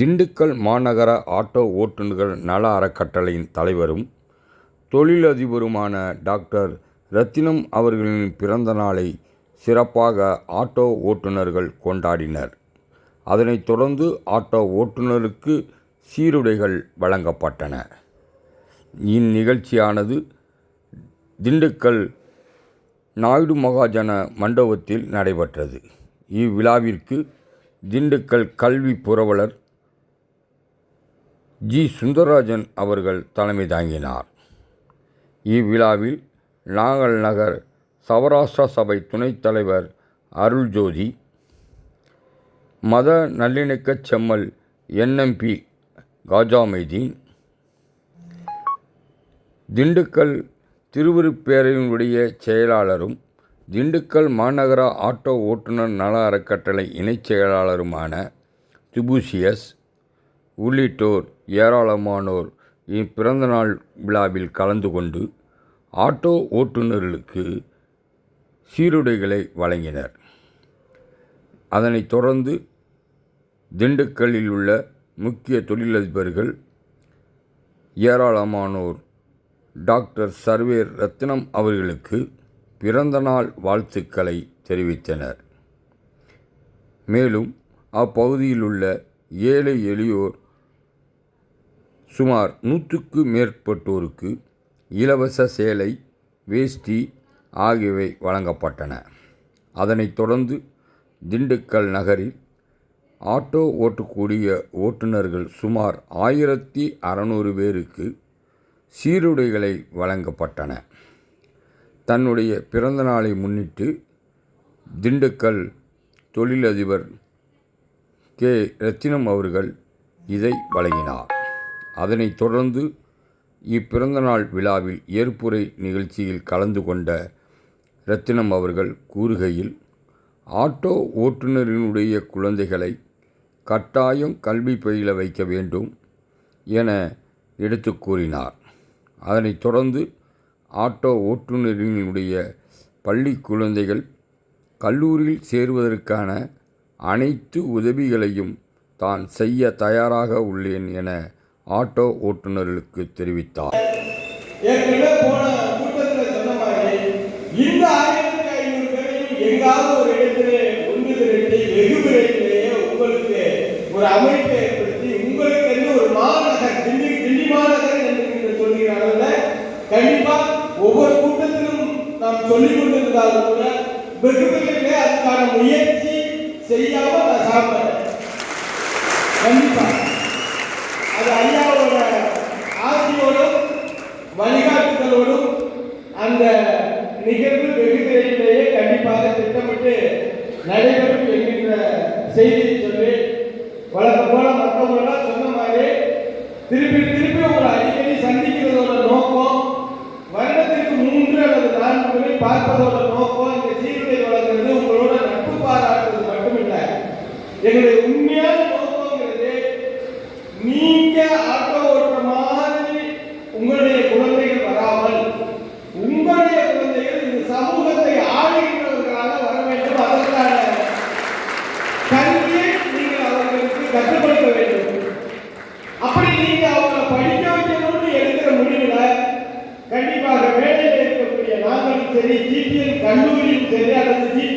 திண்டுக்கல் மாநகர ஆட்டோ ஓட்டுநர்கள் நல அறக்கட்டளையின் தலைவரும் தொழிலதிபருமான டாக்டர் ரத்தினம் அவர்களின் பிறந்த நாளை சிறப்பாக ஆட்டோ ஓட்டுநர்கள் கொண்டாடினர். அதனைத் தொடர்ந்து ஆட்டோ ஓட்டுநருக்கு சீருடைகள் வழங்கப்பட்டன. இந்நிகழ்ச்சியானது திண்டுக்கல் நாயுடு மகாஜன மண்டபத்தில் நடைபெற்றது. இவ்விழாவிற்கு திண்டுக்கல் கல்வி புரவலர் ஜி. சுந்தரராஜன் அவர்கள் தலைமை தாங்கினார். இவ்விழாவில் நாகல் நகர் சவராஷ்டிர சபை துணைத் தலைவர் அருள்ஜோதி மத நல்லிணக்கச் செம்மல் என்எம்பி காஜாமைதீன் திண்டுக்கல் திருவுருப்பேரையினுடைய செயலாளரும் திண்டுக்கல் மாநகர ஆட்டோ ஓட்டுநர் நல அறக்கட்டளை இணைச் செயலாளருமான திபுசியஸ் உள்ளிட்டோர் ஏராளமானோர் இப்பிறந்தநாள் விழாவில் கலந்து கொண்டு ஆட்டோ ஓட்டுநர்களுக்கு சீருடைகளை வழங்கினர். அதனைத் தொடர்ந்து திண்டுக்கல்லில் உள்ள முக்கிய தொழிலதிபர்கள் ஏராளமானோர் டாக்டர் சர்வேர் ரத்னம் அவர்களுக்கு பிறந்தநாள் வாழ்த்துக்களை தெரிவித்தனர். மேலும் அப்பகுதியில் உள்ள ஏழை எளியோர் சுமார் நூற்றுக்கு மேற்பட்டோருக்கு இலவச சேலை வேஷ்டி ஆகியவை வழங்கப்பட்டன. அதனைத் தொடர்ந்து திண்டுக்கல் நகரில் ஆட்டோ ஓட்டக்கூடிய ஓட்டுநர்கள் சுமார் ஆயிரத்தி அறநூறு பேருக்கு சீருடைகளை வழங்கப்பட்டன. தன்னுடைய பிறந்த நாளை முன்னிட்டு திண்டுக்கல் தொழிலதிபர் கே. ரத்தினம் அவர்கள் இதை வழங்கினார். அதனைத் தொடர்ந்து இப்பிறந்தநாள் விழாவில் ஏற்புரை நிகழ்ச்சியில் கலந்து கொண்ட ரத்தினம் அவர்கள் கூறுகையில் ஆட்டோ ஓட்டுநரினுடைய குழந்தைகளை கட்டாயம் கல்வி பயில வைக்க வேண்டும் என எடுத்து கூறினார். அதனைத் தொடர்ந்து ஆட்டோ ஓட்டுநரினுடைய பள்ளி குழந்தைகள் கல்லூரியில் சேருவதற்கான அனைத்து உதவிகளையும் தான் செய்ய தயாராக உள்ளேன் என ஆட்டோ ஓட்டுநர்களுக்கு தெரிவித்தார். ஏற்கனவே போன கூட்டத்தில் சொன்ன மாதிரி இந்த ஆயிரத்தி ஐநூறு பேரையும் எங்காவது ஒரு இடத்திலே ஒன்று திரட்டி வெகு விரைவிலேயே உங்களுக்கு ஒரு அமைப்பை ஏற்படுத்தி உங்களுக்கு என்று ஒரு மாநகர் மாநகர் என்று ஒவ்வொரு கூட்டத்திலும் நாம் சொல்லிக் கொண்டிருந்தாலும் கூட வெகு விரைவிலே அதுக்கான முயற்சி செய்யாமல் நான் சாப்பிட்டேன் கண்டிப்பா. அது ஐயாவோட ஆசையோடும் வழிகாட்டுதலோடும் அந்த நிகழ்வு வெகு விரைவிலேயே கண்டிப்பாக திட்டமிட்டு நடைபெறும் என்கின்ற செய்தியை சொல்லி வழக்கம் போல மற்றவர்களால் சொன்ன மாதிரி திருப்பி திருப்பி உங்களை அடிக்கடி சந்திக்கிறதோட நோக்கம் வருடத்திற்கு மூன்று அல்லது நான்கு முறை பார்ப்பதோட நோக்கம் இந்த சீர்களை வழங்குறது உங்களோட நட்பு பாராட்டுறது மட்டுமில்லை. எங்களுடைய Seigneur nous dit